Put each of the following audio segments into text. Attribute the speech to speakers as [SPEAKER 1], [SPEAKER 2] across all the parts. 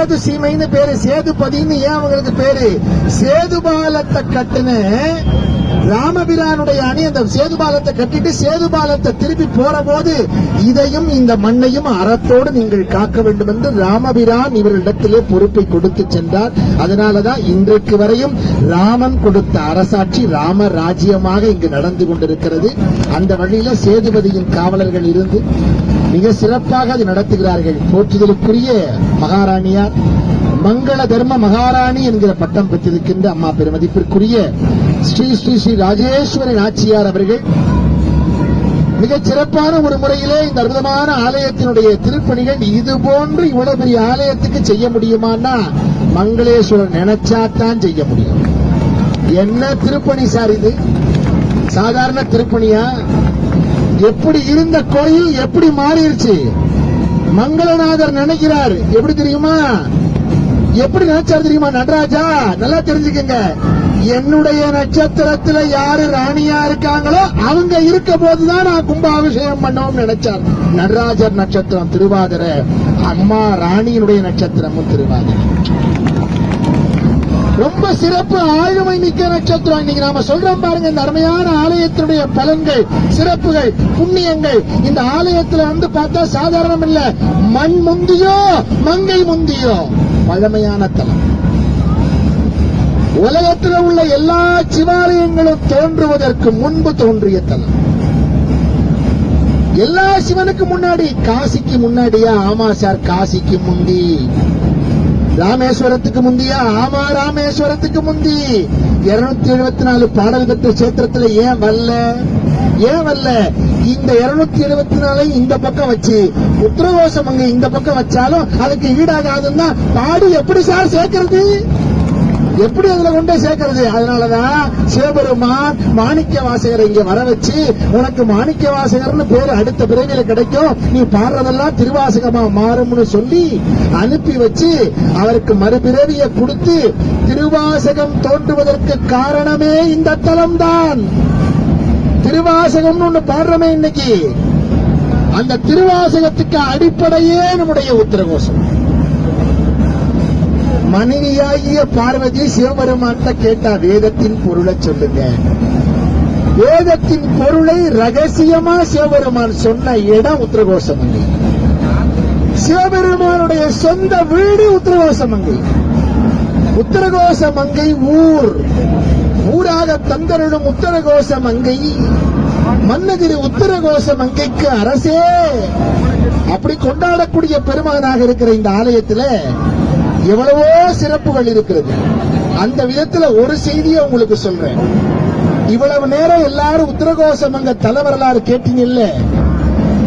[SPEAKER 1] சேது சீமைன்னு பேரு சேதுபதின்னு ஏன் அவங்களுக்கு பேரு? சேதுபாலத்தை கட்டுன ராமபிரானுடைய அணி அந்த சேதுபாலத்தை கட்டிட்டு சேதுபாலத்தை திருப்பி போற போது இதையும் இந்த மண்ணையும் அறத்தோடு நீங்கள் காக்க வேண்டும் என்று ராமபிரான் இவரிடத்திலே பொறுப்பை கொடுத்து சென்றார். அதனாலதான் இன்றைக்கு வரையும் ராமன் கொடுத்த அரசாட்சி ராம ராஜ்யமாக இங்கு நடந்து கொண்டிருக்கிறது. அந்த வழியில சேதுபதியின் காவலர்கள் இருந்து மிக சிறப்பாக அது நடத்துகிறார்கள். போற்றுதலுக்குரிய மகாராணியார் மங்கள தர்ம மகாராணி என்கிற பட்டம் பெற்றிருக்கின்ற அம்மா பெருமதிப்பிற்குரிய ஸ்ரீ ஸ்ரீ ஸ்ரீ ராஜேஸ்வரி நாச்சியார் அவர்கள் மிகச் சிறப்பான ஒரு முறையிலே இந்த அற்புதமான ஆலயத்தினுடைய திருப்பணிகள் இது போன்று இவ்வளவு பெரிய ஆலயத்துக்கு செய்ய முடியுமான்னா மங்களேஸ்வரர் நினைச்சாத்தான் செய்ய முடியும். என்ன திருப்பணி சார் இது? சாதாரண திருப்பணியா? எப்படி இருந்த கோயில் எப்படி மாறிடுச்சு? மங்களநாதர் நினைக்கிறார். எப்படி தெரியுமா? எப்படி நினைச்சாரு தெரியுமா? நடராஜா நல்லா தெரிஞ்சுக்கங்க. என்னுடைய நட்சத்திரத்துல யாரு ராணியா இருக்காங்களோ அவங்க இருக்க போதுதான் நான் கும்பாபிஷேகம் பண்ணவும் நினைச்சார். நடராஜர் நட்சத்திரம் திருவாதிரை. அம்மா ராணியினுடைய நட்சத்திரமும் திருவாதிரை. ரொம்ப சிறப்பு ஆளுமை மிக்க நட்சத்திரம் இன்னைக்கு. நாம சொல்றோம் பாருங்க இந்த அருமையான ஆலயத்தினுடைய பலன்கள் சிறப்புகள் புண்ணியங்கள். இந்த ஆலயத்துல வந்து பார்த்தா சாதாரணம் இல்ல மண் முந்தியோ மங்கை முந்தியோ. பழமையான தலம். உலகத்தில் உள்ள எல்லா சிவாலயங்களும் தோன்றுவதற்கு முன்பு தோன்றிய தலம். எல்லா சிவனுக்கு முன்னாடி காசிக்கு முன்னாடியா? ஆமா சார் காசிக்கு முந்தி. ராமேஸ்வரத்துக்கு முந்தியா? ஆமா ராமேஸ்வரத்துக்கு முந்தி. இருநூத்தி எழுபத்தி நாலு பாடல் பெற்ற கஷேத்திரத்துல ஏன் வரல? ஏன் வரல? இந்த இருநூத்தி எழுபத்தி நாலு இந்த பக்கம் வச்சு உத்தரகோசம் அங்க இந்த பக்கம் வச்சாலும் அதுக்கு ஈடாகாதுன்னா பாடி எப்படி சார் சேர்க்கறது? எப்படி அதுல கொண்டு சேர்க்கறது? அதனாலதான் சிவபெருமான் மாணிக்க வாசகரை இங்க வர வச்சு உனக்கு மாணிக்க வாசகர்னு பேரு அடுத்த பிறவியில கிடைக்கும். நீ பாடுறதெல்லாம் திருவாசகமா மாறும்னு சொல்லி அனுப்பி வச்சு அவருக்கு மறுபிறவியை கொடுத்து திருவாசகம் தோன்றுவதற்கு காரணமே இந்த தலம் தான் திருவாசகம்னு ஒண்ணு பாடுறமே இன்னைக்கு. அந்த திருவாசகத்துக்கு அடிப்படையே நம்முடைய உத்தரகோஷம். மனைவியாகிய பார்வதி சிவபெருமான்கிட்ட கேட்டா வேதத்தின் பொருளை சொல்லுங்க. வேதத்தின் பொருளை ரகசியமா சிவபெருமான் சொன்ன இடம் உத்தரகோசமங்கை சிவபெருமானுடைய சொந்த வீடு உத்தரகோசமங்கை உத்தரகோசமங்கை ஊர். ஊராக தந்தருடும் உத்தரகோஷ மங்கை மன்னகிரி உத்தரகோச மங்கைக்கு அரசே. அப்படி கொண்டாடக்கூடிய பெருமகனாக இருக்கிற இந்த ஆலயத்துல எவ்வளவோ சிறப்புகள் இருக்கிறது. அந்த விதத்துல ஒரு செய்தியை உங்களுக்கு சொல்றேன். இவ்வளவு நேரம் எல்லாரும் உத்தரகோசமங்க தலைவரலாறு கேட்டீங்கல்ல?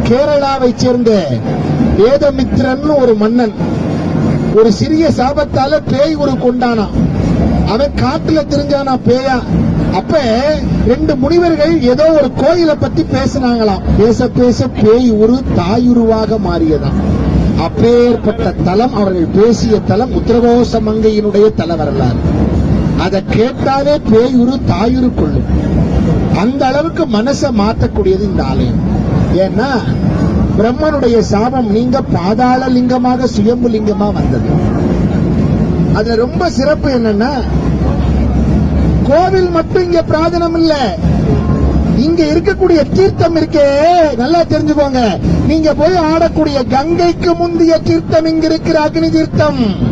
[SPEAKER 1] கேரளாவை சேர்ந்த வேதமித்ரன் ஒரு மன்னன் ஒரு சிறிய சாபத்தால பேய் ஒரு கொண்டானா? அவன் காட்டுல தெரிஞ்சானா பேயா? அப்ப ரெண்டு முனிவர்கள் ஏதோ ஒரு கோயிலை பத்தி பேசினாங்களாம். பேச பேச பேய் ஒரு தாயுருவாக மாறியதாம். அப்பேற்பட்ட தலம் அவர்கள் பேசிய தலம் உத்தரகோச மங்கையினுடைய தல வரலாறு. அதை கேட்டாலே பேயுரு தாயுரு கொள்ளும் அந்த அளவுக்கு மனசை மாற்றக்கூடியது இந்த ஆலயம். ஏன்னா பிரம்மனுடைய சாபம் நீங்க பாதாள லிங்கமாக சுயம்பு லிங்கமா வந்தது. அதுல ரொம்ப சிறப்பு என்னன்னா கோவில் மட்டும் இங்க பிராதனம் இல்ல இங்க இருக்கக்கூடிய தீர்த்தம் இருக்கே. நல்லா தெரிஞ்சுக்கோங்க. நீங்க போய் ஆடக்கூடிய கங்கைக்கு முந்தைய தீர்த்தம் இங்க இருக்கிற அக்னி தீர்த்தம்.